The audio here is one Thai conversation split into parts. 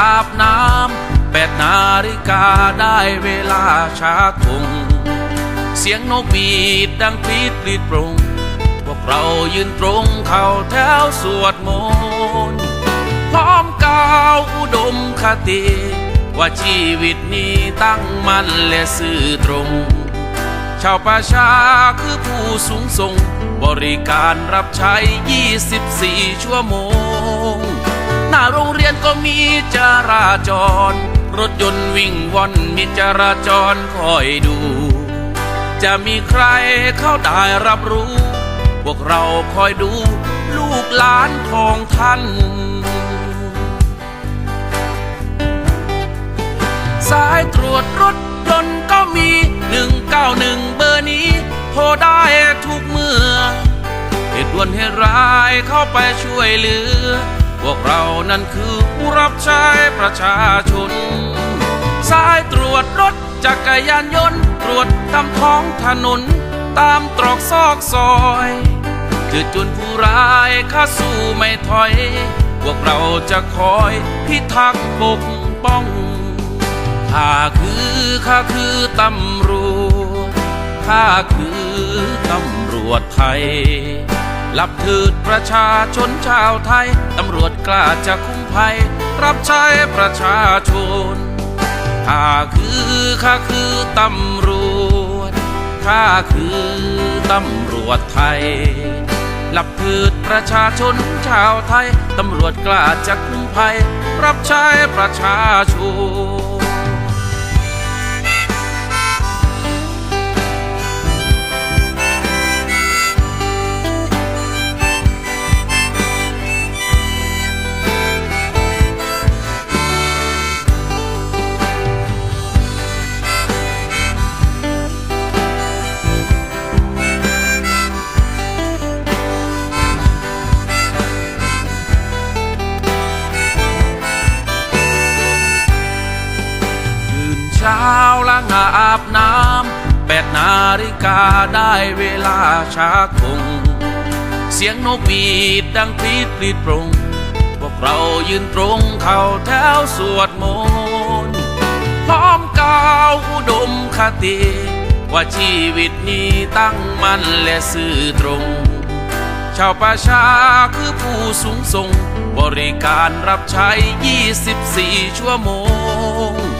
อาบน้ำแปดนาฬิกาได้เวลาชาคงเสียงนกบีดดังปีดปรีดปรงพวกเรายืนตรงเข้าแถวสวดมนต์พร้อมกล่าวอุดมคติ ว่าชีวิตนี้ตั้งมั่นและซื่อตรง ชาวประชาคือผู้สูงส่ง บริการรับใช้ 24 ชั่วโมง หน้าโรงเรียนก็มีจราจร รถยนต์วิ่งว่อนมีจราจรคอยดู จะมีใครเข้าได้รับรู้ พวกเราคอยดูลูกหลานของท่าน สายตรวจรถยนต์ก็มี 191 เบอร์นี้ โทรได้ทุกเมื่อเหตุด่วนเหตุร้ายเข้าไปช่วยเหลือ พวกเรานั้นคือผู้รับใช้ประชาชน สายตรวจรถจักรยานยนต์ ตรวจตามท้องถนน ตามตรอกซอกซอยจืดจุนผู้ร้ายข้าสู้ไม่ถอย พวกเราจะคอยพิทักษ์ปกป้องข้าคือข้าคือตำรวจข้าคือตำรวจไทย รับถือประชาชนชาวไทย ตำรวจกล้าจะคุ้มภัย รับใช้ประชาชนข้าคือข้าคือตำรวจข้าคือตำรวจไทยรับพืชประชาชนชาวไทย ตำรวจกล้าจะคุ้มภัย รับใช้ประชาชน อาบน้ำแปดนาฬิกาได้เวลาชาคง เสียงนกบีดดังปรีดปรีดปรง พวกเรายืนตรงเข้าแถวสวดมนต์พร้อมกล่าวอุดมคติ ว่าชีวิตนี้ตั้งมั่นและซื่อตรง ชาวประชาคือผู้สูงส่งบริการรับใช้ 24 ชั่วโมง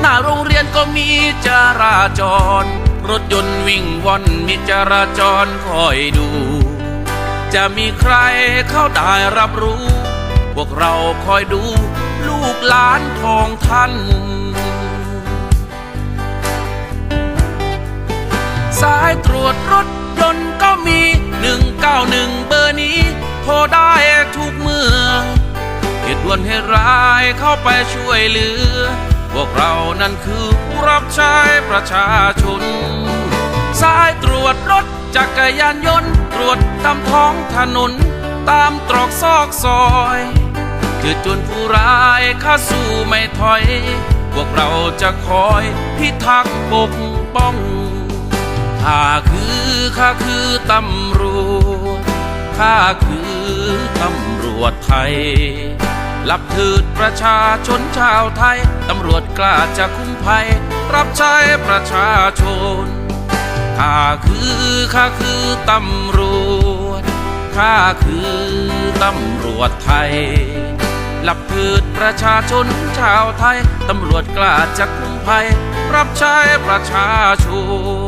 หน้าโรงเรียนก็มีจราจร รถยนต์วิ่งว่อนมีจราจรคอยดู จะมีใครเข้าได้รับรู้ พวกเราคอยดู ลูกหลานของท่านสายตรวจรถยนต์ก็มี 191 เบอร์นี้ โทรได้ทุกเมื่อเหตุด่วนเหตุร้ายเข้าไปช่วยเหลือ พวกเรานั้นคือผู้รับใช้ประชาชน สายตรวจรถจักรยานยนต์ ตรวจตามท้องถนน ตามตรอกซอกซอยจืดจนผู้ร้ายข้าสู้ไม่ถอย พวกเราจะคอยพิทักษ์ปกป้องข้าคือข้าคือตำรวจข้าคือตำรวจไทย รับถือประชาชนชาวไทย ตำรวจกล้าจะคุ้มภัย รับใช้ประชาชน ข้าคือข้าคือตำรวจ ข้าคือตำรวจไทยรับถือประชาชนชาวไทย ตำรวจกล้าจะคุ้มภัย รับใช้ประชาชน